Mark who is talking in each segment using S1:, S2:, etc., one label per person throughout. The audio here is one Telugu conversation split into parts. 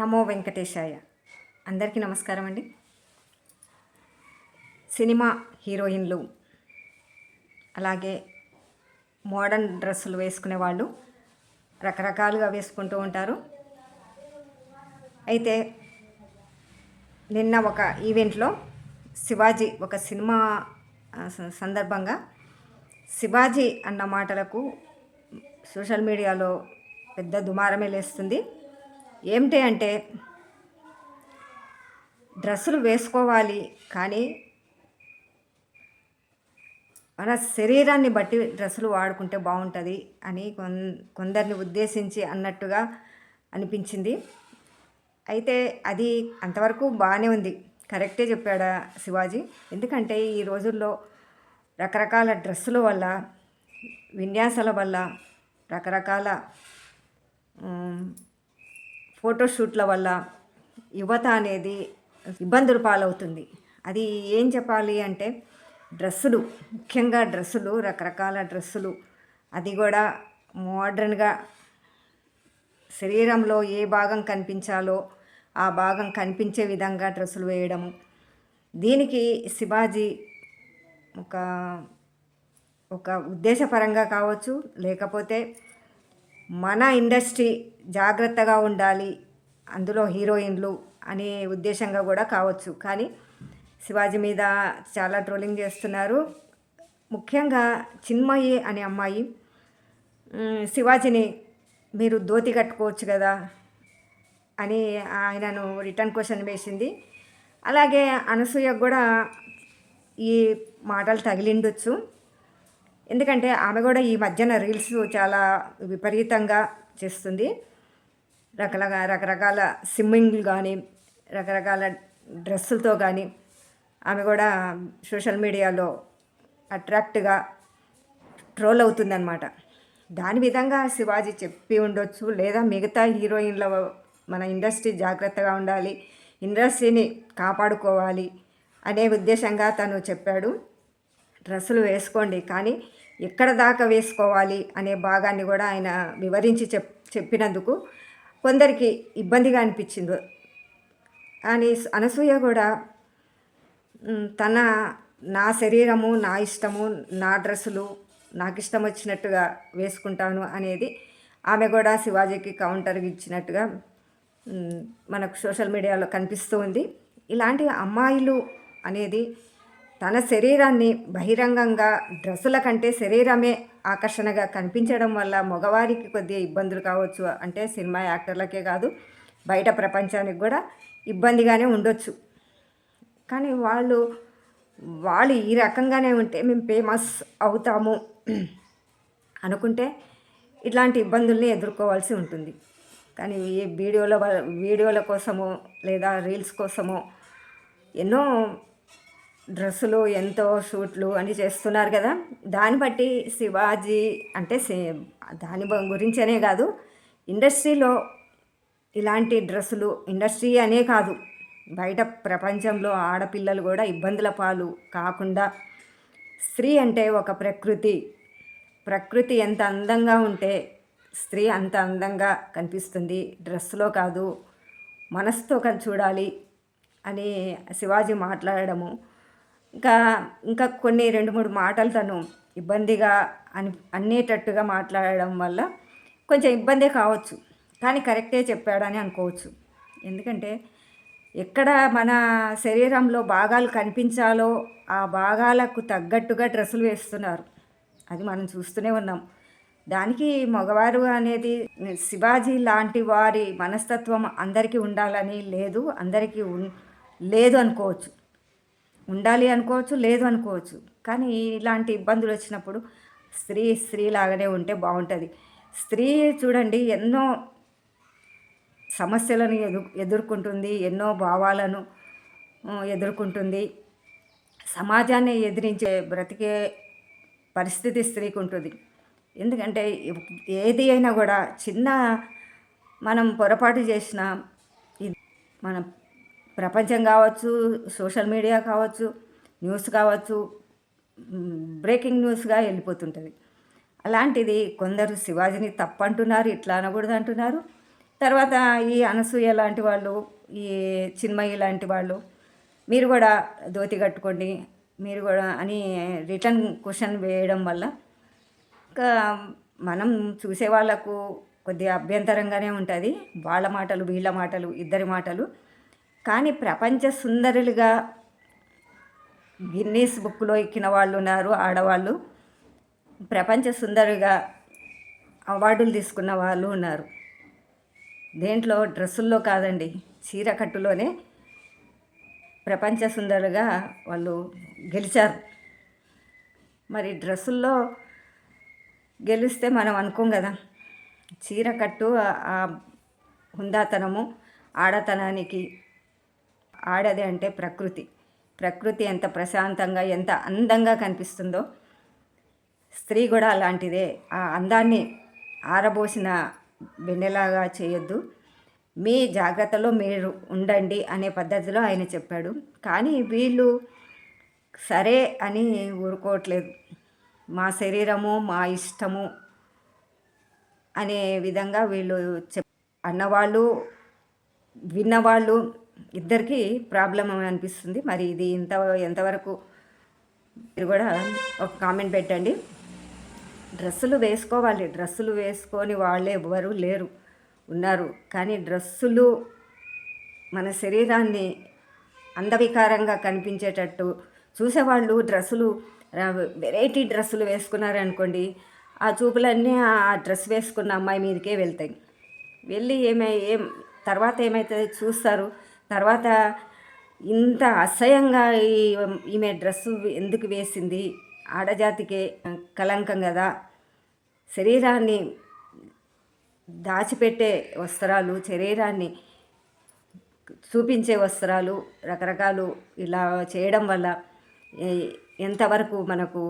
S1: నమో వెంకటేశాయ. అందరికీ నమస్కారం అండి. సినిమా హీరోయిన్లు అలాగే మోడర్న్ డ్రెస్సులు వేసుకునే వాళ్ళు రకరకాలుగా వేసుకుంటూ ఉంటారు. అయితే నిన్న ఒక ఈవెంట్లో శివాజీ ఒక సినిమా సందర్భంగా శివాజీ అన్న మాటలకు సోషల్ మీడియాలో పెద్ద దుమారమే లేస్తుంది. ఏమిటి అంటే డ్రెస్సులు వేసుకోవాలి కానీ మన శరీరాన్ని బట్టి డ్రెస్సులు వాడుకుంటే బాగుంటుంది అని కొన్ కొందరిని ఉద్దేశించి అన్నట్టుగా అనిపించింది. అయితే అది అంతవరకు బాగానే ఉంది. కరెక్టే చెప్పాడా శివాజీ. ఎందుకంటే ఈ రోజుల్లో రకరకాల డ్రెస్సుల వల్ల విన్యాసాల వల్ల రకరకాల ఫోటోషూట్ల వల్ల యువత అనేది ఇబ్బందులు పాలవుతుంది. అది ఏం చెప్పాలి అంటే డ్రెస్సులు ముఖ్యంగా డ్రెస్సులు రకరకాల డ్రెస్సులు. అది కూడా మోడ్రన్గా శరీరంలో ఏ భాగం కనిపించాలో ఆ భాగం కనిపించే విధంగా డ్రెస్సులు వేయడము. దీనికి శివాజీ ఒక ఒక ఉద్దేశపరంగా కావచ్చు లేకపోతే మన ఇండస్ట్రీ జాగ్రత్తగా ఉండాలి అందులో హీరోయిన్లు అనే ఉద్దేశంగా కూడా కావచ్చు. కానీ శివాజీ మీద చాలా ట్రోలింగ్ చేస్తున్నారు. ముఖ్యంగా చిన్మయి అనే అమ్మాయి శివాజీని మీరు ధోతి కట్టుకోవచ్చు కదా అని ఆయనను రిటర్న్ క్వశ్చన్ వేసింది. అలాగే అనసూయ కూడా ఈ మాటలు తగిలిండొచ్చు. ఎందుకంటే ఆమె కూడా ఈ మధ్యన రీల్స్ చాలా విపరీతంగా చేస్తుంది. రకరకాల రకరకాల స్విమ్మింగ్లు కానీ రకరకాల డ్రెస్సులతో కానీ ఆమె కూడా సోషల్ మీడియాలో అట్రాక్ట్గా ట్రోల్ అవుతుందన్నమాట. దాని విధంగా శివాజీ చెప్పి ఉండొచ్చు లేదా మిగతా హీరోయిన్ల మన ఇండస్ట్రీ జాగ్రత్తగా ఉండాలి ఇండస్ట్రీని కాపాడుకోవాలి అనే ఉద్దేశంగా తను చెప్పాడు. డ్రెస్సులు వేసుకోండి కానీ ఎక్కడ దాకా వేసుకోవాలి అనే భాగాన్ని కూడా ఆయన వివరించి చెప్ చెప్పినందుకు కొందరికి ఇబ్బందిగా అనిపించింది. కానీ అనసూయ కూడా తన నా శరీరము నా ఇష్టము నా డ్రెస్సులు నాకు ఇష్టం వచ్చినట్టుగా వేసుకుంటాను అనేది ఆమె కూడా శివాజీకి కౌంటర్ ఇచ్చినట్టుగా మనకు సోషల్ మీడియాలో కనిపిస్తూ ఉంది. ఇలాంటి అమ్మాయిలు అనేది తన శరీరాన్ని బహిరంగంగా డ్రెస్సుల కంటే శరీరమే ఆకర్షణగా కనిపించడం వల్ల మగవారికి కొద్దిగా ఇబ్బందులు కావచ్చు. అంటే సినిమా యాక్టర్లకే కాదు బయట ప్రపంచానికి కూడా ఇబ్బందిగానే ఉండొచ్చు. కానీ వాళ్ళు వాళ్ళు ఈ రకంగానే ఉంటే మేము ఫేమస్ అవుతాము అనుకుంటే ఇట్లాంటి ఇబ్బందుల్ని ఎదుర్కోవాల్సి ఉంటుంది. కానీ ఈ వీడియోల వీడియోల కోసమో లేదా రీల్స్ కోసమో ఎన్నో డ్రెస్సులు ఎంతో షూట్లు అన్నీ చేస్తున్నారు కదా. దాన్ని బట్టి శివాజీ అంటే సే- దాని గురించనే కాదు. ఇండస్ట్రీలో ఇలాంటి డ్రెస్సులు ఇండస్ట్రీ అనే కాదు. బయట ప్రపంచంలో ఆడపిల్లలు కూడా ఇబ్బందుల పాలు కాకుండా స్త్రీ అంటే ఒక ప్రకృతి. ప్రకృతి ఎంత అందంగా ఉంటే స్త్రీ అంత అందంగా కనిపిస్తుంది. డ్రెస్సులో కాదు మనసుతో కానీ చూడాలి అని శివాజీ మాట్లాడడము ఇంకా ఇంకా కొన్ని రెండు మూడు మాటలు తను ఇబ్బందిగా అని అనేటట్టుగా మాట్లాడడం వల్ల కొంచెం ఇబ్బందే కావచ్చు. కానీ కరెక్టే చెప్పాడని అనుకోవచ్చు. ఎందుకంటే ఎక్కడ మన శరీరంలో భాగాలు కనిపించాలో ఆ భాగాలకు తగ్గట్టుగా డ్రెస్సులు వేస్తున్నారు. అది మనం చూస్తూనే ఉన్నాం. దానికి మగవారు అనేది శివాజీ లాంటి వారి మనస్తత్వం అందరికీ ఉండాలని లేదు అందరికీ ఉన్ లేదు అనుకోవచ్చు. ఉండాలి అనుకోవచ్చు లేదు అనుకోవచ్చు. కానీ ఇలాంటి ఇబ్బందులు వచ్చినప్పుడు స్త్రీ స్త్రీ లాగానే ఉంటే బాగుంటుంది. స్త్రీ చూడండి ఎన్నో సమస్యలను ఎదు ఎదుర్కొంటుంది ఎన్నో భావాలను ఎదుర్కొంటుంది. సమాజాన్ని ఎదిరించే బ్రతికే పరిస్థితి స్త్రీకి ఉంటుంది ఎందుకంటే ఏది అయినా కూడా చిన్న మనం పొరపాటు చేసిన ఇది మన ప్రపంచం కావచ్చు సోషల్ మీడియా కావచ్చు న్యూస్ కావచ్చు బ్రేకింగ్ న్యూస్గా వెళ్ళిపోతుంటుంది. అలాంటిది కొందరు శివాజీని తప్పంటున్నారు ఇట్లా అనకూడదు అంటున్నారు. తర్వాత ఈ అనసూయ లాంటి వాళ్ళు ఈ చిన్మయి లాంటి వాళ్ళు మీరు కూడా ధోతి కట్టుకోండి మీరు కూడా అని రిటర్న్ క్వశ్చన్ వేయడం వల్ల ఇంకా మనం చూసే వాళ్ళకు కొద్దిగా అభ్యంతరంగానే ఉంటుంది. వాళ్ళ మాటలు వీళ్ళ మాటలు ఇద్దరి మాటలు. కానీ ప్రపంచ సుందరులుగా గిన్నీస్ బుక్లో ఎక్కిన వాళ్ళు ఉన్నారు ఆడవాళ్ళు. ప్రపంచ సుందరిగా అవార్డులు తీసుకున్న వాళ్ళు ఉన్నారు. దేంట్లో? డ్రెస్సుల్లో కాదండి. చీర కట్టులోనే ప్రపంచ సుందరుగా వాళ్ళు గెలిచారు. మరి డ్రెస్సుల్లో గెలిస్తే మనం అనుకోం కదా. చీర కట్టు ఆ హుందాతనము ఆడతనానికి ఆడది అంటే ప్రకృతి. ప్రకృతి ఎంత ప్రశాంతంగా ఎంత అందంగా కనిపిస్తుందో. స్త్రీ కూడా అలాంటిదే. ఆ అందాన్ని ఆరబోసిన వెన్నెలాగా చేయొద్దు. మీ జాగ్రత్తలో మీరు ఉండండి అనే పద్ధతిలో ఆయన చెప్పాడు. కానీ వీళ్ళు సరే అని ఊరుకోవట్లేదు. మా శరీరము మా ఇష్టము అనే విధంగా వీళ్ళు చెప్ అన్నవాళ్ళు విన్నవాళ్ళు ఇద్దరికి ప్రాబ్లం అనిపిస్తుంది. మరి ఇది ఇంత ఎంతవరకు మీరు కూడా ఒక కామెంట్ పెట్టండి. డ్రెస్సులు వేసుకోవాలి. డ్రెస్సులు వేసుకొని వాళ్ళే ఎవ్వరు లేరు ఉన్నారు. కానీ డ్రెస్సులు మన శరీరాన్ని అందవికారంగా కనిపించేటట్టు చూసేవాళ్ళు డ్రెస్సులు వెరైటీ డ్రెస్సులు వేసుకున్నారనుకోండి ఆ చూపులన్నీ ఆ డ్రెస్ వేసుకున్న అమ్మాయి మీదకే వెళ్తాయి. వెళ్ళి ఏమై ఏం తర్వాత ఏమవుతుంది చూస్తారు తర్వాత ఇంత అసహ్యంగా ఈ ఈమె డ్రెస్సు ఎందుకు వేసింది? ఆడజాతికే కలంకం కదా. శరీరాన్ని దాచిపెట్టే వస్త్రాలు శరీరాన్ని చూపించే వస్త్రాలు రకరకాలు ఇలా చేయడం వల్ల ఎంతవరకు మనకు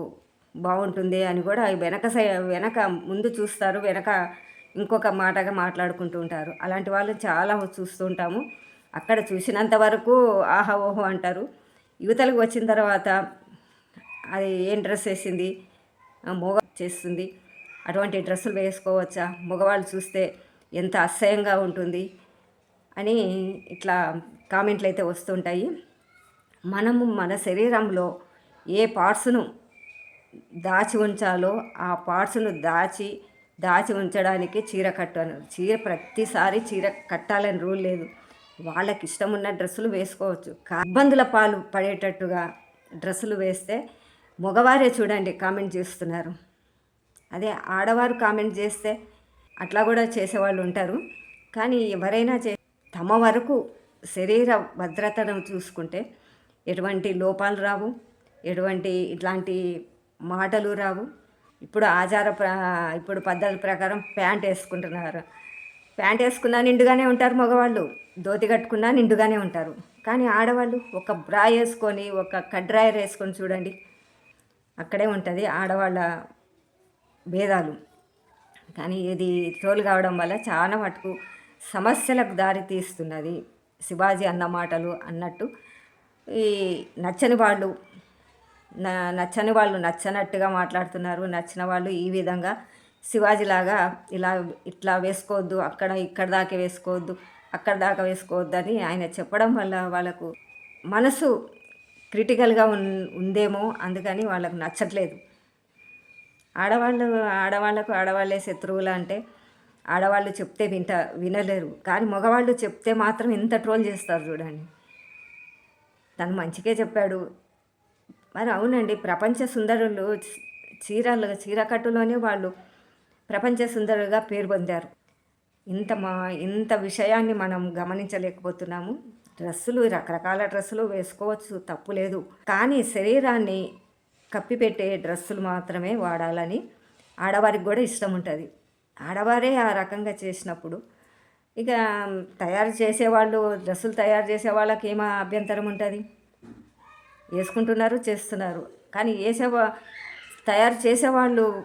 S1: బాగుంటుంది అని కూడా వెనక సై వెనక ముందు చూస్తారు వెనక ఇంకొక మాటగా మాట్లాడుకుంటూ ఉంటారు. అలాంటి వాళ్ళు చాలా చూస్తూ ఉంటాము. అక్కడ చూసినంత వరకు ఆహా ఓహో అంటారు. యువతలకు వచ్చిన తర్వాత అది ఏం డ్రెస్ వేసింది? మొగ చేస్తుంది. అటువంటి డ్రెస్సులు వేసుకోవచ్చా? మగవాళ్ళు చూస్తే ఎంత అసహ్యంగా ఉంటుంది అని ఇట్లా కామెంట్లు అయితే వస్తుంటాయి. మనము మన శరీరంలో ఏ పార్ట్స్ను దాచి ఉంచాలో ఆ పార్ట్స్ను దాచి దాచి ఉంచడానికి చీర కట్టాను. చీర ప్రతిసారి చీర కట్టాలని రూల్ లేదు. వాళ్ళకి ఇష్టం ఉన్న డ్రెస్సులు వేసుకోవచ్చు. ఇబ్బందుల పాలు పడేటట్టుగా డ్రెస్సులు వేస్తే మగవారే చూడండి కామెంట్ చేస్తున్నారు. అదే ఆడవారు కామెంట్ చేస్తే అట్లా కూడా చేసేవాళ్ళు ఉంటారు. కానీ ఎవరైనా చే తమ వరకు శరీర భద్రతను చూసుకుంటే ఎటువంటి లోపాలు రావు ఎటువంటి ఇట్లాంటి మాటలు రావు. ఇప్పుడు ఆచార ప్ర ఇప్పుడు పద్ధతి ప్రకారం ప్యాంట్ వేసుకుంటున్నారు. ప్యాంట్ వేసుకున్నా నిండుగానే ఉంటారు మగవాళ్ళు. ధోతి కట్టుకున్నా నిండుగానే ఉంటారు. కానీ ఆడవాళ్ళు ఒక బ్రా వేసుకొని ఒక కడ్రాయర్ వేసుకొని చూడండి. అక్కడే ఉంటుంది ఆడవాళ్ళ భేదాలు. కానీ ఇది తోలు కావడం వల్ల చాలా మటుకు సమస్యలకు దారి తీస్తున్నది శివాజీ అన్న మాటలు అన్నట్టు. ఈ నచ్చని వాళ్ళు నచ్చని వాళ్ళు నచ్చనట్టుగా మాట్లాడుతున్నారు. నచ్చిన వాళ్ళు ఈ విధంగా శివాజీలాగా ఇలా ఇట్లా వేసుకోవద్దు అక్కడ ఇక్కడ దాకా వేసుకోవద్దు అక్కడ దాకా వేసుకోవద్దని ఆయన చెప్పడం వల్ల వాళ్ళకు మనసు క్రిటికల్గా ఉన్ ఉందేమో అందుకని వాళ్ళకు నచ్చట్లేదు. ఆడవాళ్ళు ఆడవాళ్ళకు ఆడవాళ్ళే శత్రువులు అంటే ఆడవాళ్ళు చెప్తే వింట వినలేరు. కానీ మగవాళ్ళు చెప్తే మాత్రం ఇంత ట్రోల్ చేస్తారు చూడండి. తను మంచిగా చెప్పాడు. మరి అవునండి ప్రపంచ సుందరులు చీరలు చీరకట్టులోనే వాళ్ళు ప్రపంచ సుందరులుగా పేరు పొందారు. ఇంత మా ఇంత విషయాన్ని మనం గమనించలేకపోతున్నాము. డ్రెస్సులు రకరకాల డ్రెస్సులు వేసుకోవచ్చు తప్పు లేదు. కానీ శరీరాన్ని కప్పిపెట్టే డ్రెస్సులు మాత్రమే వాడాలని ఆడవారికి కూడా ఇష్టం ఉంటుంది. ఆడవారే ఆ రకంగా చేసినప్పుడు ఇక తయారు చేసేవాళ్ళు డ్రెస్సులు తయారు చేసే వాళ్ళకి ఏమో అభ్యంతరం ఉంటుంది? వేసుకుంటున్నారు చేస్తున్నారు. కానీ వేసే తయారు చేసేవాళ్ళు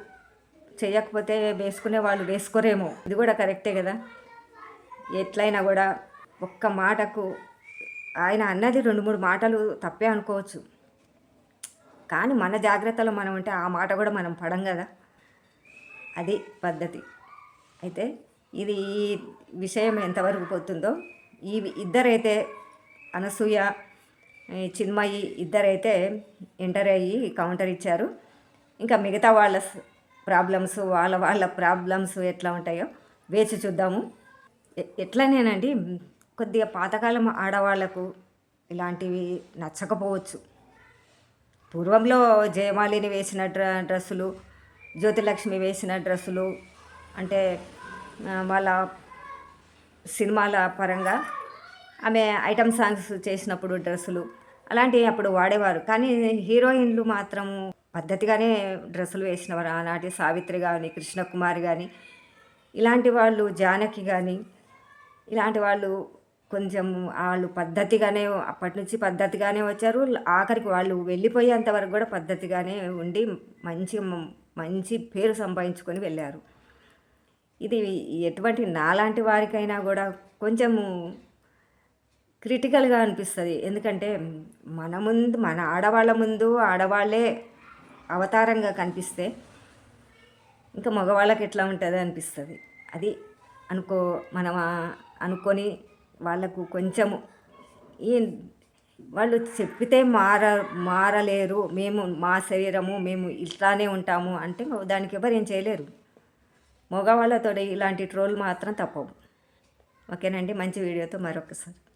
S1: చేయకపోతే వేసుకునే వాళ్ళు వేసుకోరేమో. ఇది కూడా కరెక్టే కదా? ఎట్లయినా కూడా ఒక్క మాటకు ఆయన అన్నది రెండు మూడు మాటలు తప్పే అనుకోవచ్చు. కానీ మన జాగ్రత్తలో మనం ఉంటే ఆ మాట కూడా మనం పడం కదా? అది పద్ధతి. అయితే ఇది ఈ విషయం ఎంతవరకు పోతుందో ఈ ఇద్దరైతే అనసూయ చిన్మయి ఇద్దరైతే ఎంటర్ అయ్యి కౌంటర్ ఇచ్చారు. ఇంకా మిగతా వాళ్ళ ప్రాబ్లమ్స్ వాళ్ళ వాళ్ళ ప్రాబ్లమ్స్ ఎట్లా ఉంటాయో వేచి చూద్దాము. ఎట్లనేనండి కొద్దిగా పాతకాలం ఆడవాళ్ళకు ఇలాంటివి నచ్చకపోవచ్చు. పూర్వంలో జయమాలిని వేసిన డ్ర డ్రెస్సులు జ్యోతిలక్ష్మి వేసిన డ్రెస్సులు అంటే వాళ్ళ సినిమాల పరంగా ఆమె ఐటమ్ సాంగ్స్ చేసినప్పుడు డ్రెస్సులు అలాంటివి అప్పుడు వాడేవారు. కానీ హీరోయిన్లు మాత్రం పద్ధతిగానే డ్రెస్సులు వేసినవారు. ఆనాటి సావిత్రి కానీ కృష్ణకుమారి కానీ ఇలాంటి వాళ్ళు జానకి కానీ ఇలాంటి వాళ్ళు కొంచెం వాళ్ళు పద్ధతిగానే అప్పటి నుంచి పద్ధతిగానే వచ్చారు. ఆఖరికి వాళ్ళు వెళ్ళిపోయేంత వరకు కూడా పద్ధతిగానే ఉండి మంచి మంచి పేరు సంపాదించుకొని వెళ్ళారు. ఇది ఎటువంటి నాలాంటి వారికైనా కూడా కొంచెము క్రిటికల్గా అనిపిస్తుంది. ఎందుకంటే మన ముందు మన ఆడవాళ్ళ ముందు ఆడవాళ్ళే అవతారంగా కనిపిస్తే ఇంకా మగవాళ్ళకి ఎట్లా ఉంటుంది అనిపిస్తుంది. అది అనుకో మనం అనుకొని వాళ్ళకు కొంచెము ఈ వాళ్ళు చెప్పితే మార మారలేరు. మేము మా శరీరము మేము ఇట్లానే ఉంటాము అంటే దానికి ఎవరు ఏం చేయలేరు. మగవాళ్ళతో ఇలాంటి ట్రోల్ మాత్రం తప్పవు. ఓకేనండి? మంచి వీడియోతో మరొకసారి.